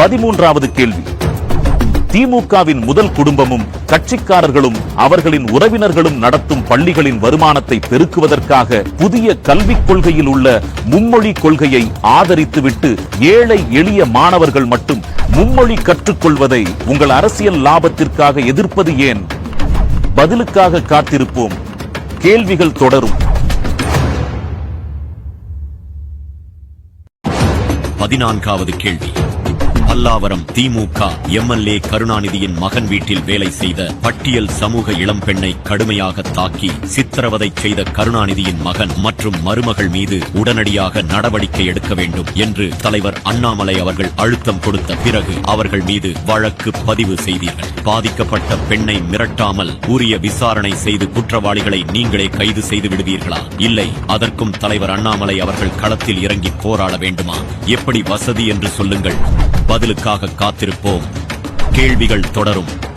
பதிமூன்றாவது கேள்வி. திமுகவின் முதல் குடும்பமும் கட்சிக்காரர்களும் அவர்களின் உறவினர்களும் நடத்தும் பள்ளிகளின் வருமானத்தை பெருக்குவதற்காக புதிய கல்விக் கொள்கையில் உள்ள மும்மொழி கொள்கையை ஆதரித்துவிட்டு ஏழை எளிய மாணவர்கள் மட்டும் மும்மொழி கற்றுக்கொள்வதை உங்கள் அரசியல் லாபத்திற்காக எதிர்ப்பது ஏன்? பதிலுக்காக காத்திருப்போம். கேள்விகள் தொடரும். பதினான்காவது கேள்வி. பல்லாவரம் திமுக எம்எல்ஏ கருணாநிதியின் மகன் வீட்டில் வேலை செய்த பட்டியல் சமூக இளம்பெண்ணை கடுமையாக தாக்கி சித்திரவதை செய்த கருணாநிதியின் மகன் மற்றும் மருமகள் மீது உடனடியாக நடவடிக்கை எடுக்க வேண்டும் என்று தலைவர் அண்ணாமலை அவர்கள் அழுத்தம் கொடுத்த பிறகு அவர்கள் மீது வழக்கு பதிவு செய்தீர்கள். பாதிக்கப்பட்ட பெண்ணை மிரட்டாமல் உரிய விசாரணை செய்து குற்றவாளிகளை நீங்களே கைது செய்து விடுவீர்களா? இல்லை. அதற்கும் தலைவர் அண்ணாமலை அவர்கள் களத்தில் இறங்கி போராட வேண்டுமா? எப்படி வசதி என்று சொல்லுங்கள். பதிலுக்காக காத்திருப்போம். கேள்விகள் தொடரும்.